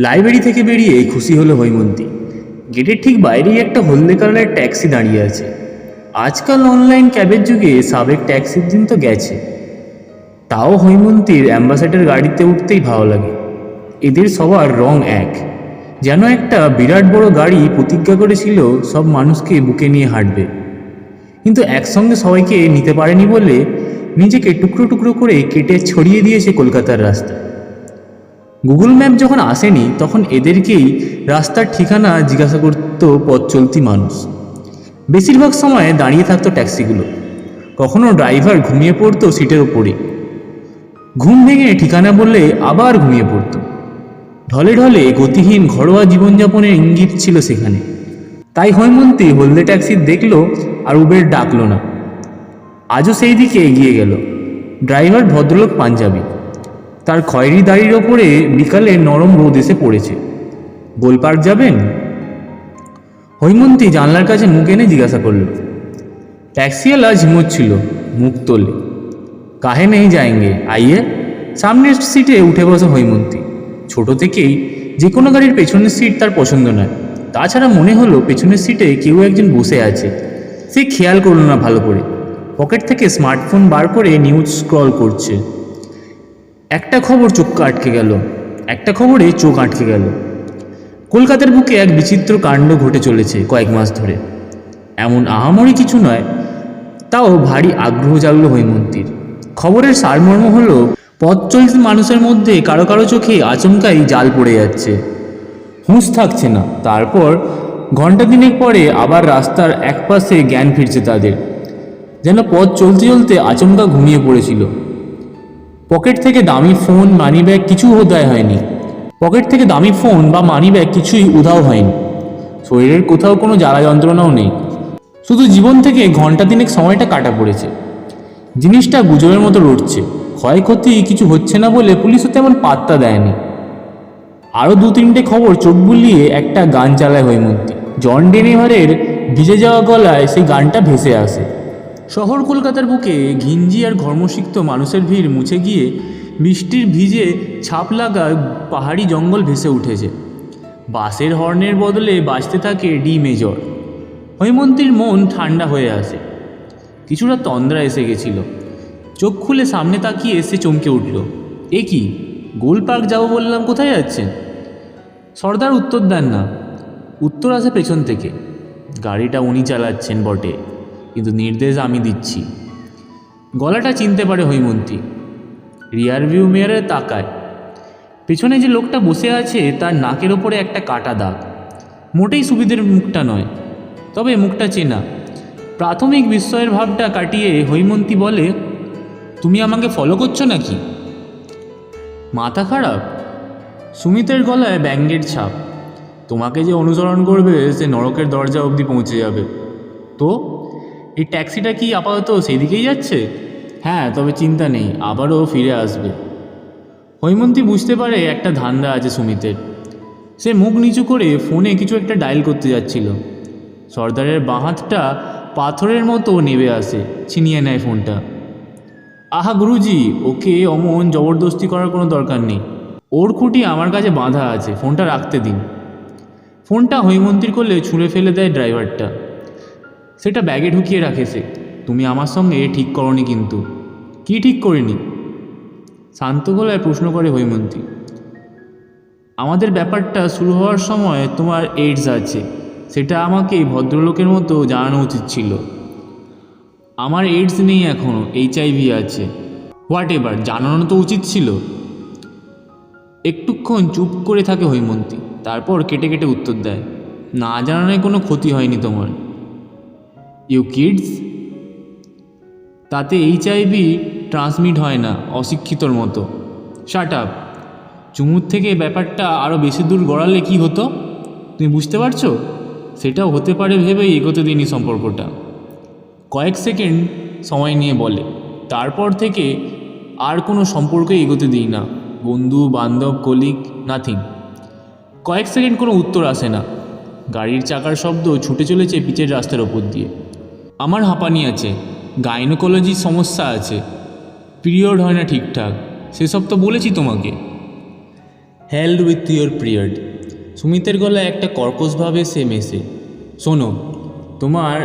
Library থেকে বেরিয়ে খুশি হলো হৈমন্তী। গেটের ঠিক বাইরেই একটা হলদে কালারের ট্যাক্সি দাঁড়িয়ে আছে। আজকাল অনলাইন ক্যাবের যুগে সাবেক ট্যাক্সির দিন তো গেছে। তাও হৈমন্তীর অ্যাম্বাসেডার গাড়িতে উঠতেই ভালো লাগে। এদের সবার রং এক। যেন একটা বিরাট বড় গাড়ি প্রতিজ্ঞা করেছিল সব মানুষকে বুকে নিয়ে হাঁটবে। কিন্তু একসঙ্গে সবাইকে নিতে পারেনি বলে নিজেকে টুকরো টুকরো করে কেটে ছড়িয়ে দিয়েছে কলকাতার রাস্তা। গুগল ম্যাপ যখন আসেনি, তখন এদেরকেই রাস্তার ঠিকানা জিজ্ঞাসা করতো পথ চলতি মানুষ। বেশিরভাগ সময় দাঁড়িয়ে থাকতো ট্যাক্সিগুলো। কখনো ড্রাইভার ঘুমিয়ে পড়তো সিটের ওপরে ঘুম ভেঙে ঠিকানা বললে আবার ঘুমিয়ে পড়তো। ঢলে ঢলে গতিহীন ঘরোয়া জীবনযাপনের ইঙ্গিত ছিল সেখানে। তাই হৈমন্তী হলদে ট্যাক্সি দেখল আর উবের ডাকলো না। আজও সেই দিকে এগিয়ে গেল। ড্রাইভার ভদ্রলোক পাঞ্জাবি। তার খয়েরি দাড়ির ওপরে বিকালে নরম রোদ এসে পড়েছে। গোলপার্ক যাবেন? হৈমন্তী জানলার কাছে মুখ এনে জিজ্ঞাসা করল ট্যাক্সিওয়ালা ঝিমোচ্ছিল, মুখ তোলে। কাহে নেই যায়গে, আইয়ে? সামনের সিটে উঠে বসে হৈমন্তী। ছোট থেকেই যে কোনো গাড়ির পেছনের সিট তার পছন্দ নয়। তাছাড়া মনে হলো পেছনের সিটে কেউ একজন বসে আছে। সে খেয়াল করল না ভালো করে। পকেট থেকে স্মার্টফোন বার করে নিউজ স্ক্রল করছে। একটা খবর চোখ আটকে গেল। একটা খবরে চোখ আটকে গেল। কলকাতার বুকে এক বিচিত্র কাণ্ড ঘটে চলেছে কয়েক মাস ধরে। এমন আহামরি কিছু নয়, তাও ভারী আগ্রহ জাগলো হৈমন্তীর। খবরের সারমর্ম হলো, পথ চলতি মানুষের মধ্যে কারও কারও চোখে আচমকাই জাল পড়ে যাচ্ছে। হুঁশ থাকছে না। তারপর ঘণ্টা দিনেক পরে আবার রাস্তার একপাশে জ্ঞান ফিরছে তাদের। যেন পথ চলতে চলতে আচমকা ঘুমিয়ে পড়েছিল। পকেট থেকে দামি ফোন মানি ব্যাগ কিছু উদয় হয়নি। পকেট থেকে দামি ফোন বা মানি ব্যাগ কিছুই উধাও হয়নি। শরীরের কোথাও কোনো জ্বালা যন্ত্রণাও নেই। শুধু জীবন থেকে ঘণ্টা দিনেক সময়টা কাটা পড়েছে। জিনিসটা গুজবের মতো রটছে। ক্ষয়ক্ষতি কিছু হচ্ছে না বলে পুলিশও তেমন পাত্তা দেয়নি। আরও দু তিনটে খবর চোখ বুলিয়ে একটা গান চালায় হৈমন্তী। জন ডেনিভারের ভিজে যাওয়া গলায় সেই গানটা ভেসে আসে। শহর কলকাতার বুকে ঘিঞ্জি আর ঘর্মসিক্ত মানুষের ভিড় মুছে গিয়ে বৃষ্টির ভিজে ছাপ লাগা পাহাড়ি জঙ্গল ভেসে উঠেছে। বাসের হর্নের বদলে বাজতে থাকে ডি মেজর। হৈমন্তীর মন ঠান্ডা হয়ে আসে কিছুটা তন্দ্রা এসে গেছিল। চোখ খুলে সামনে তাকিয়ে এসে চমকে উঠল। এ কি? গোল পার্ক যাব বললাম, কোথায় যাচ্ছেন? সর্দার, উত্তর দেন না। উত্তর আসে পেছন থেকে। গাড়িটা উনি চালাচ্ছেন বটে। কিন্তু নির্দেশ আমি দিচ্ছি। গলাটা চিনতে পারে হৈমন্তী। রিয়ার ভিউ মেয়ারে তাকায়। পেছনে যে লোকটা বসে আছে, তার নাকের ওপরে একটা কাটা দাগ। মোটেই সুবিধের মুখটা নয়, তবে মুখটা চেনা। প্রাথমিক বিস্ময়ের ভাবটা কাটিয়ে হৈমন্তী বলে, তুমি আমাকে ফলো করছ নাকি? মাথা খারাপ? সুমিতের গলায় ব্যাঙ্গের ছাপ। তোমাকে যে অনুসরণ করবে, সে নরকের দরজা অবধি পৌঁছে যাবে। তো? এই ট্যাক্সিটা কি আপাতত সেই দিকেই যাচ্ছে? হ্যাঁ তবে চিন্তা নেই, আবারও ফিরে আসবে। হৈমন্তী বুঝতে পারে একটা ধান্দা আছে সুমিতের। সে মুখ নিচু করে ফোনে কিছু একটা ডায়াল করতে যাচ্ছিল। সর্দারের বাঁ হাতটা পাথরের মতো নেবে আসে, ছিনিয়ে নেয় ফোনটা। আহা গুরুজি, ওকে অমন জবরদস্তি করার কোনো দরকার নেই। ওর খুঁটি আমার কাছে বাঁধা আছে, ফোনটা রাখতে দিন। ফোনটা হৈমন্তীর করলে ছুঁড়ে ফেলে দেয় ড্রাইভারটা। সেটা ব্যাগে ঢুকিয়ে রাখে সে। তুমি আমার সঙ্গে ঠিক করনি কিন্তু। কি ঠিক করিনি? শান্ত গলায় প্রশ্ন করে হৈমন্তী। আমাদের ব্যাপারটা শুরু হওয়ার সময় তোমার এইডস আছে। সেটা আমাকে ভদ্রলোকের মতো জানানো উচিত ছিল। আমার এইডস নেই এখনও এইচআইভি আছে। হোয়াট এভার জানানো তো উচিত ছিল। একটুক্ষণ চুপ করে থাকে হৈমন্তী, তারপর কেটে কেটে উত্তর দেয়, না জানানোয় কোনো ক্ষতি হয়নি তোমার। ইউ কিডস তাতে এইচআইভি ট্রান্সমিট হয় না, অশিক্ষিতর মতো। শার্ট আপ চুমুর থেকে ব্যাপারটা আরও বেশি দূর গড়ালে কি হতো? তুমি বুঝতে পারছ? সেটাও হতে পারে ভেবেই এগোতে দিনই সম্পর্কটা। কয়েক সেকেন্ড সময় নিয়ে বলে। তারপর থেকে আর কোনো সম্পর্কে এগোতে দিই না। বন্ধু, বান্ধব কলিগ নাথিং কয়েক সেকেন্ড কোনো উত্তর আসে না। গাড়ির চাকার শব্দ ছুটে চলেছে পিচের রাস্তার ওপর দিয়ে। আমার হাঁপানি আছে, গাইনোকোলজির সমস্যা আছে, পিরিয়ড হয় না ঠিকঠাক, সেসব তো বলেছি তোমাকে। হেল্ড উইথ ইয়োর পিরিয়ড সুমিতের গলায় একটা কর্কশভাবে সে মেসে শোনো, তোমার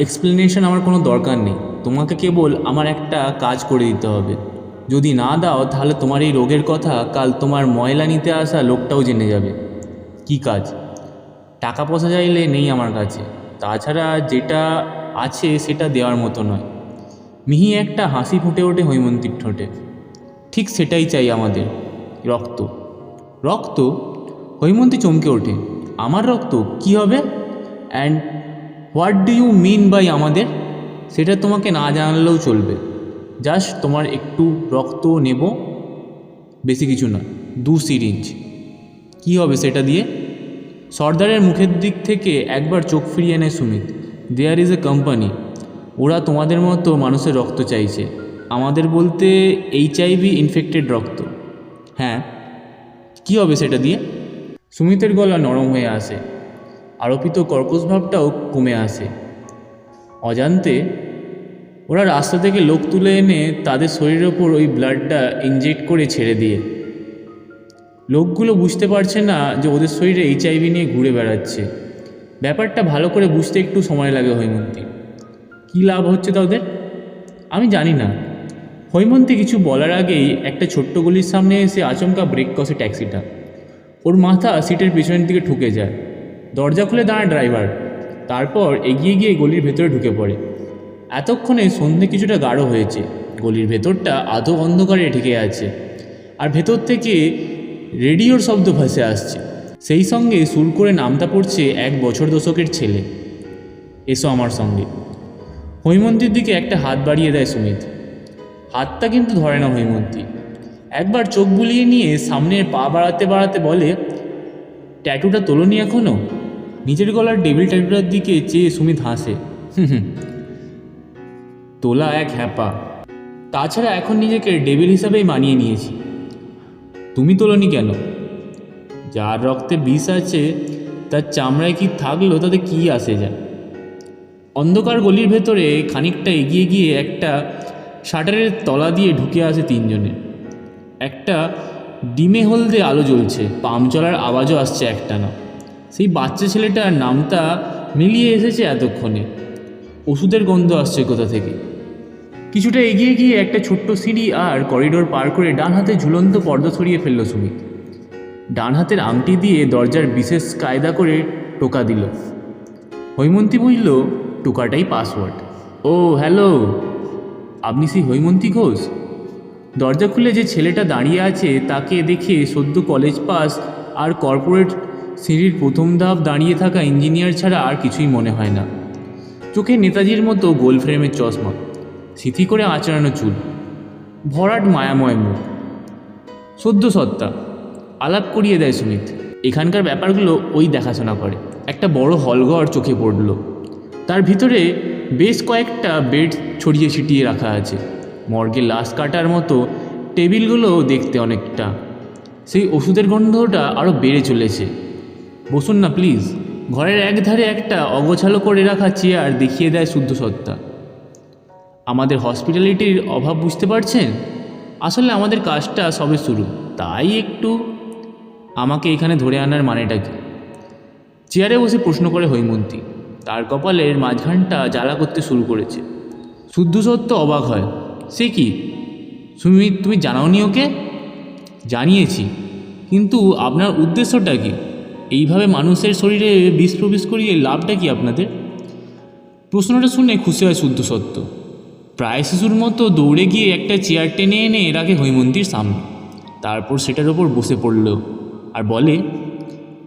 এক্সপ্লেনেশন আমার কোনো দরকার নেই। তোমাকে কেবল আমার একটা কাজ করে দিতে হবে। যদি না দাও, তাহলে তোমার এই রোগের কথা কাল তোমার ময়লা নিতে আসা লোকটাও জেনে যাবে। কি কাজ? টাকা পয়সা চাইলে নেই আমার কাছে। তাছাড়া যেটা আছে সেটা দেওয়ার মতো নয়। মিহি একটা হাসি ফুটে ওঠে, হৈমন্তীর ঠোঁটে। ঠিক সেটাই চাই আমাদের, রক্ত। রক্ত? হৈমন্তী চমকে ওঠে। আমার রক্ত? কি হবে? And what do you mean by আমাদের? সেটা তোমাকে না জানালেও চলবে। জাস্ট তোমার একটু রক্ত নেব, বেশি কিছু না, দু সিরিঞ্জ। কি হবে সেটা দিয়ে? সর্দারের মুখের দিক থেকে একবার চোখ ফিরিয়ে নেয় Sumit. There is a company ওরা তোমাদের মতো মানুষের রক্ত চাইছে। আমাদের বলতে এইচআইভি ইনফেক্টেড রক্ত। হ্যাঁ কী হবে সেটা দিয়ে? সুমিতের গলা নরম হয়ে আসে। আরোপিত কর্কশ ভাবটাও কমে আসে। অজান্তে ওরা রাস্তা থেকে লোক তুলে এনে তাদের শরীরের ওপর ওই ব্লাডটা ইনজেক্ট করে ছেড়ে দিয়ে। লোকগুলো বুঝতে পারছে না যে ওদের শরীরে এইচআইভি নিয়ে ঘুরে বেড়াচ্ছে। ব্যাপারটা ভালো করে বুঝতে একটু সময় লাগে হৈমন্তী। কী লাভ হচ্ছে তাদের? আমি জানি না। হৈমন্তী কিছু বলার আগেই একটা ছোট্ট গলির সামনে এসে আচমকা ব্রেক কষে ট্যাক্সিটা ওর মাথা সিটের পিছনের দিকে ঠুকে যায়। দরজা খুলে দাঁড়ায় ড্রাইভার তারপর এগিয়ে গিয়ে গলির ভেতরে ঢুকে পড়ে। এতক্ষণে সন্ধে কিছুটা গাঢ় হয়েছে। গলির ভেতরটা আধো অন্ধকারে ঢেকে আছে। আর ভেতর থেকে রেডিওর শব্দ ভাসে আসছে। সেই সঙ্গে সুর করে নামতা পড়ছে এক বছর দশকের ছেলে। এসো আমার সঙ্গে। হৈমন্তীর দিকে একটা হাত বাড়িয়ে দেয় সুমিত। হাতটা কিন্তু ধরে না হৈমন্তী। একবার চোখ বুলিয়ে নিয়ে সামনের পা বাড়াতে বাড়াতে বলে, ট্যাটুটা তোলনি এখনও নিজের গলার ডেবিল ট্যাটুটার দিকে চেয়ে সুমিত হাসে তোলা এক হ্যাপা। তাছাড়া এখন নিজেকে ডেবিল হিসাবেই মানিয়ে নিয়েছি। তুমি তোলনি কেন? যার রক্তে বিষ আছে, তার চামড়ায় কি থাকল, তাতে কি আসে যায়? অন্ধকার গলির ভেতরে খানিকটা এগিয়ে গিয়ে একটা শাটারের তলা দিয়ে ঢুকে আসে তিনজনে। একটা ডিমে হলদে আলো জ্বলছে, পাম চলার আওয়াজও আসছে একটা না সেই বাচ্চা ছেলেটার নামটা মিলিয়ে এসেছে এতক্ষণে। ওষুধের গন্ধ আসছে কোথা থেকে? কিছুটা এগিয়ে গিয়ে একটা ছোট্ট সিঁড়ি আর করিডোর পার করে ডান হাতে ঝুলন্ত পর্দা ছড়িয়ে ফেলল সুমিত। ডান হাতের আংটি দিয়ে দরজার বিশেষ কায়দা করে টোকা দিল। হৈমন্তী বুঝল টোকাটাই পাসওয়ার্ড। ও, হ্যালো, আপনি সেই হৈমন্তী ঘোষ? দরজা খুলে যে ছেলেটা দাঁড়িয়ে আছে তাকে দেখে সদ্য কলেজ পাস আর কর্পোরেট সিঁড়ির প্রথম ধাপ দাঁড়িয়ে থাকা ইঞ্জিনিয়ার ছাড়া আর কিছুই মনে হয় না। চোখে নেতাজির মতো গোল ফ্রেমের চশমা, সিথি করে আচড়ানো চুল, ভরাট মায়াময় মুখ, সদ্য সত্তা। আলাপ করিয়ে দেয় সুমিত। এখানকার ব্যাপারগুলো ওই দেখাশোনা করে। একটা বড় হলঘর চোখে পড়ল। তার ভিতরে বেশ কয়েকটা বেড ছড়িয়ে ছিটিয়ে রাখা আছে। মর্গে লাশ কাটার মতো টেবিলগুলো দেখতে অনেকটা। সেই ওষুধের গন্ধটা আরও বেড়ে চলেছে। বসুন না, প্লিজ। ঘরের একধারে একটা অগোছালো করে রাখা চেয়ার দেখিয়ে দেয় শুদ্ধ সত্তা আমাদের হসপিটালিটির অভাব বুঝতে পারছেন? আসলে আমাদের কাজটা সবে শুরু। তাই একটু আমাকে এখানে ধরে আনার মানেটা কি? চেয়ারে বসে প্রশ্ন করে হৈমন্তী। তার কপালের মাঝখানটা জ্বালা করতে শুরু করেছে। শুদ্ধ সত্য অবাক হয়। সে কি? সুমিত তুমি জানাওনি ওকে? জানিয়েছি। কিন্তু আপনার উদ্দেশ্যটা কি? এইভাবে মানুষের শরীরে বিষ প্রবেশ করিয়ে লাভটা কি আপনাদের? প্রশ্নটা শুনে খুশি হয় শুদ্ধ সত্য। প্রায় শিশুর মতো দৌড়ে গিয়ে একটা চেয়ার টেনে এনে রাখে হৈমন্তীর সামনে। তারপর সেটার ওপর বসে পড়ল। আর বলে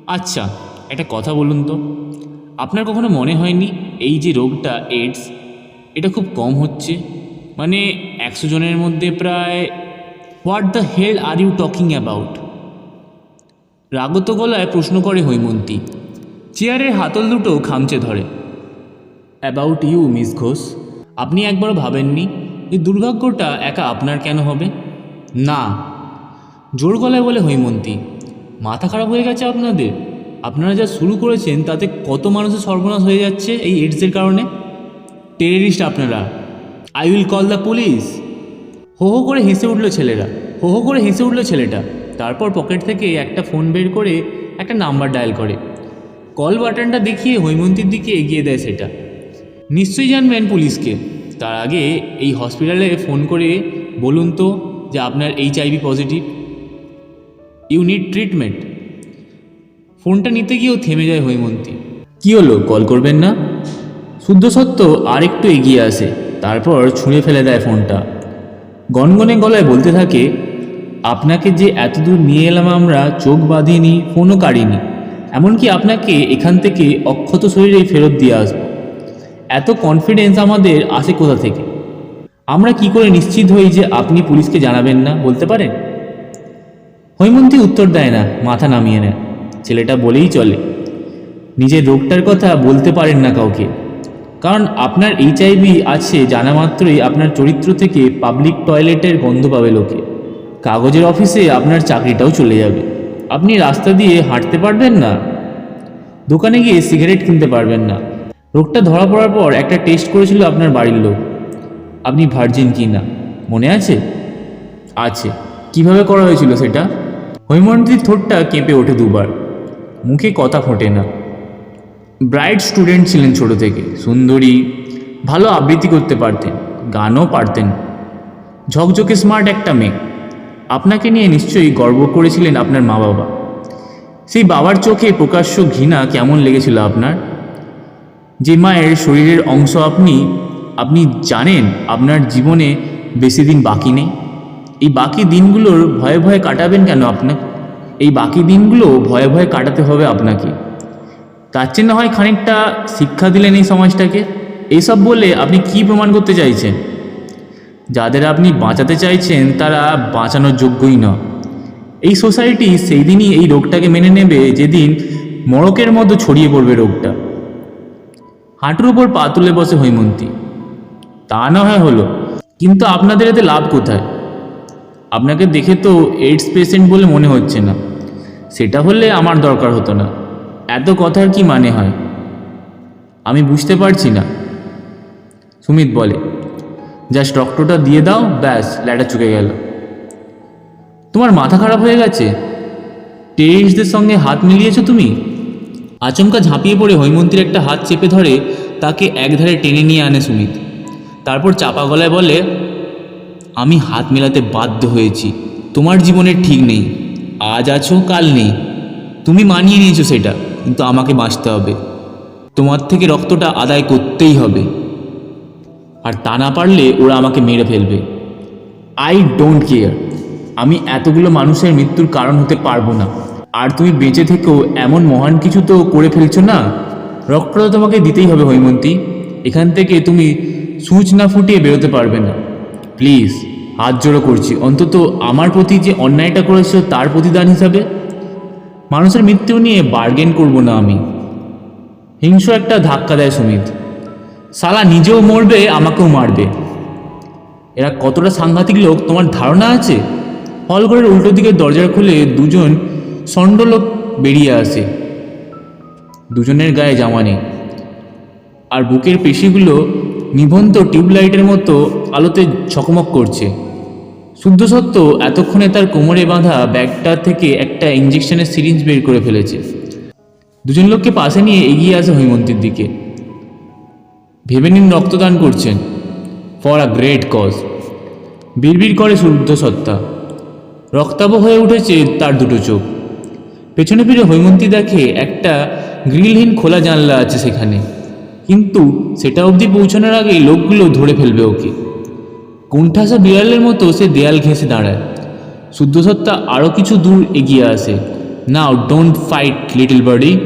আচ্ছা একটা কথা বলুন তো। আপনার কখনো মনে হয়নি এই যে রোগটা এইডস এটা খুব কম হচ্ছে? মানে একশো জনের মধ্যে প্রায়, what the hell are you talking about? রাগত গলায় প্রশ্ন করে হৈমন্তী। চেয়ারের হাতল দুটো খামচে ধরে। অ্যাবাউট ইউ, মিস ঘোষ, আপনি একবারও ভাবেননি যে দুর্ভাগ্যটা একা আপনার কেন হবে? না। জোর গলায় বলে হৈমন্তী। মাথা খারাপ হয়ে গেছে আপনাদের? আপনারা যা শুরু করেছেন তাতে কত মানুষের সর্বনাশ হয়ে যাচ্ছে এই এইডসের কারণে? টেররিস্ট আপনারা। I will call the police হো হো করে হেসে উঠল ছেলেরা। হো হো করে হেসে উঠল ছেলেটা। তারপর পকেট থেকে একটা ফোন বের করে একটা নাম্বার ডায়াল করে। কল বাটনটা দেখিয়ে হৈমন্তীর দিকে এগিয়ে দেয় সেটা। নিশ্চয়ই জানবেন পুলিশকে। তার আগে এই হসপিটালে ফোন করে বলুন তো যে আপনার H IV positive you need treatment. ফোনটা নিতে গিয়েও থেমে যায় হৈমন্তী। কি হলো, কল করবেন না? শুদ্ধ সত্য আর একটু এগিয়ে আসে, তারপর ছুঁড়ে ফেলে দেয় ফোনটা। গনগনে গলায় বলতে থাকে, আপনাকে যে এতদূর নিয়ে এলাম আমরা, চোখ বাঁধিনি, ফোনও কাড়িনি। এমনকি আপনাকে এখান থেকে অক্ষত শরীরে ফেরত দিয়ে আসব। এত কনফিডেন্স আমাদের আসে কোথা থেকে? আমরা কি করে নিশ্চিত হই যে আপনি পুলিশকে জানাবেন না, বলতে পারেন? হৈমন্তী উত্তর দেয় না, মাথা নামিয়ে নেয়। ছেলেটা বলেই চলে, নিজের রোগটার কথা বলতে পারেন না কাউকে। কারণ আপনার এইচআইভি আছে জানা মাত্রই আপনার চরিত্র থেকে পাবলিক টয়লেটের গন্ধ পাবে লোকে। কাগজের অফিসে আপনার চাকরিটাও চলে যাবে। আপনি রাস্তা দিয়ে হাঁটতে পারবেন না। দোকানে গিয়ে সিগারেট কিনতে পারবেন না। রোগটা ধরা পড়ার পর একটা টেস্ট করেছিল আপনার বাড়ির লোক। আপনি ভার্জিন কি না মনে আছে? আছে। কীভাবে করা হয়েছিল সেটা? হৈমন্তীর ঠোঁটটা কেঁপে ওঠে দুবার। মুখে কথা ফোটে না। ব্রাইট স্টুডেন্ট ছিলেন ছোট থেকে। সুন্দরী, ভালো আবৃত্তি করতে পারতেন, গানও পারতেন। ঝকঝকে স্মার্ট একটা মেয়ে। আপনাকে নিয়ে নিশ্চয়ই গর্ব করেছিলেন আপনার মা বাবা সেই বাবার চোখে প্রকাশ্য ঘৃণা কেমন লেগেছিল আপনার? যে মায়ের শরীরের অংশ আপনি আপনি জানেন আপনার জীবনে বেশি দিন বাকি নেই? এই বাকি দিনগুলোর ভয়ে ভয়ে কাটাবেন কেন আপনাকে এই বাকি দিনগুলো ভয়ে ভয়ে কাটাতে হবে আপনাকে। তার চেয়ে না হয় খানিকটা শিক্ষা দিলেন এই সমাজটাকে। এইসব বলে আপনি কি প্রমাণ করতে চাইছেন? যাদের আপনি বাঁচাতে চাইছেন, তারা বাঁচানোর যোগ্যই নয়। এই সোসাইটি সেই দিনই এই রোগটাকে মেনে নেবে, যেদিন মড়কের মতো ছড়িয়ে পড়বে রোগটা। হাঁটুর ওপর পা তুলে বসে হৈমন্তী। তা না হয় হলো, কিন্তু আপনাদের এতে লাভ কোথায়? আপনাকে দেখে তো এইডস পেশেন্ট বলে মনে হচ্ছে না। সেটা হলে আমার দরকার হতো না। এত কথার কি মানে হয়? আমি বুঝতে পারছি না। সুমিত বলে, জাস্ট রক্তটা দিয়ে দাও, ব্যাস, ল্যাটা চুকে গেল। তোমার মাথা খারাপ হয়ে গেছে? টেরিস্টদের সঙ্গে হাত মিলিয়েছ তুমি? আচমকা ঝাঁপিয়ে পড়ে হৈমন্তীর একটা হাত চেপে ধরে তাকে একধারে টেনে নিয়ে আনে সুমিত। তারপর চাপা গলায় বলে আমি হাত মেলাতে বাধ্য হয়েছি। তোমার জীবনের ঠিক নেই। আজ আছো, কাল নেই। তুমি মানিয়ে নিয়েছো সেটা, কিন্তু আমাকে বাঁচতে হবে। তোমার থেকে রক্তটা আদায় করতেই হবে। আর তা না পারলে ওরা আমাকে মেরে ফেলবে। আই ডোন্ট কেয়ার আমি এতগুলো মানুষের মৃত্যুর কারণ হতে পারব না। আর তুমি বেঁচে থেকেও এমন মহান কিছু তো করে ফেলছো না? রক্তটা তোমাকে দিতেই হবে, হৈমন্তী। এখান থেকে তুমি সূচ না ফুটিয়ে বেরোতে পারবে না। প্লিজ, হাত জোড়ো করছি। অন্তত আমার প্রতি যে অন্যায়টা করেছ, তার প্রতিদান হিসাবে? মানুষের মৃত্যু নিয়ে বার্গেন করব না আমি। হিংস্র একটা ধাক্কা দেয় সুমিত। সালা নিজেও মরবে, আমাকেও মারবে। এরা কতটা সাংঘাতিক লোক, তোমার ধারণা আছে? হলঘরের উল্টো দিকে দরজা খুলে দুজন লোক বেরিয়ে আসে। দুজনের গায়ে জামা নেই। আর বুকের পেশিগুলো নিবন্ত টিউবলাইটের মতো আলোতে ঝকমক করছে। শুদ্ধ সত্য এতক্ষণে তার কোমরে বাঁধা ব্যাগটা থেকে একটা ইঞ্জেকশনের সিরিঞ্জ বের করে ফেলেছে। দুজন লোককে পাশে নিয়ে এগিয়ে আসে হৈমন্তীর দিকে। ভেবে নিন রক্তদান করছেন। For a great cause. বিড়বিড় করে শুদ্ধ সত্তা। রক্তাভ হয়ে উঠেছে তার দুটো চোখ। পেছনে ফিরে হৈমন্তী দেখে একটা গ্রিলহীন খোলা জানলা আছে সেখানে। কিন্তু সেটা অবধি পৌঁছানোর আগেই লোকগুলো ধরে ফেলবে ওকে। কোণঠাসা বিড়ালের মতো সে দেয়াল ঘেঁষে দাঁড়ায়। শুদ্ধসত্তা আরও কিছু দূর এগিয়ে আসে। Now don't fight little birdie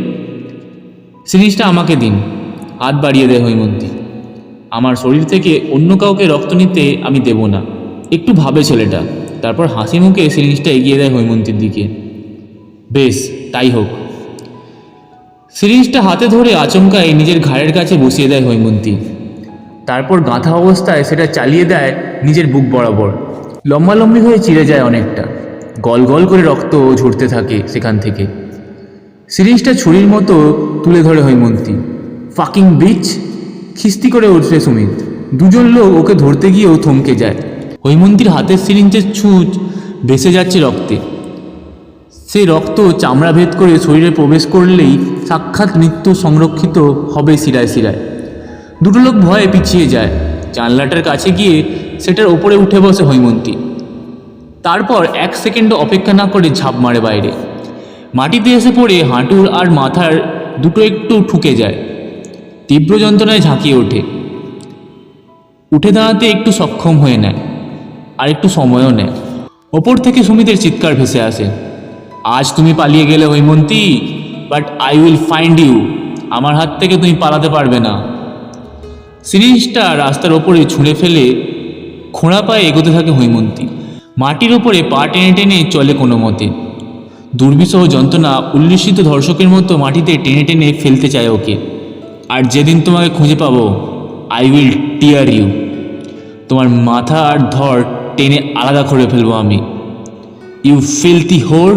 সিরিজটা আমাকে দিন। হাত বাড়িয়ে দেয় হৈমন্তী। আমার শরীর থেকে অন্য কাউকে রক্ত নিতে আমি দেব না। একটু ভাবে ছেলেটা। তারপর হাসি মুখে সিরিঞ্জটা এগিয়ে দেয় হৈমন্তীর দিকে। বেশ, তাই হোক। সিরিঞ্জটা হাতে ধরে আচমকায় নিজের ঘাড়ের কাছে বসিয়ে দেয় হৈমন্তী। তারপর গাঁথা অবস্থায় সেটা চালিয়ে দেয় নিজের বুক বরাবর। লম্বালম্বি হয়ে চিড়ে যায় অনেকটা। গল গল করে রক্ত ঝরতে থাকে সেখান থেকে। সিরিঞ্জটা ছুরির মতো তুলে ধরে হৈমন্তী। Fucking beach? খিস্তি করে উঠছে সুমিত। দুজন লোক ওকে ধরতে গিয়েও থমকে যায়। হৈমন্তীর হাতের সিরিঞ্জের ছুঁচ ভেসে যাচ্ছে রক্তে। সেই রক্ত চামড়া ভেদ করে শরীরে প্রবেশ করলেই সাক্ষাৎ মৃত্যু সংরক্ষিত হবে শিরায় শিরায়। দুটো লোক ভয়ে পিছিয়ে যায়। জানলাটার কাছে গিয়ে সেটার ওপরে উঠে বসে হৈমন্তী। তারপর এক সেকেন্ড অপেক্ষা না করে ঝাঁপ মারে বাইরে। মাটিতে এসে পড়ে হাঁটুর আর মাথার দুটো একটু ঠুকে যায়। তীব্র যন্ত্রণায় ঝাঁকিয়ে ওঠে। উঠে দাঁড়াতে একটু সক্ষম হয়ে নেয়, আর একটু সময়ও নেয়। ওপর থেকে সুমিতের চিৎকার ভেসে আসে। আজ তুমি পালিয়ে গেলে Haimanti but I will find you আমার হাত থেকে তুমি পালাতে পারবে না। সিরিজটা রাস্তার ওপরে ছুঁড়ে ফেলে খোঁড়া পায়ে এগোতে থাকে হৈমন্তী। মাটির ওপরে পা টেনে টেনে চলে কোনো মতে। দুর্বিষহ যন্ত্রণা উল্লিসিত ধর্ষকের মতো মাটিতে টেনে টেনে ফেলতে চায় ওকে। আর যেদিন তোমাকে খুঁজে পাবো আই উইল টিয়ার ইউ তোমার মাথা আর ধর টেনে আলাদা করে ফেলব আমি। ইউ ফিলতি হোর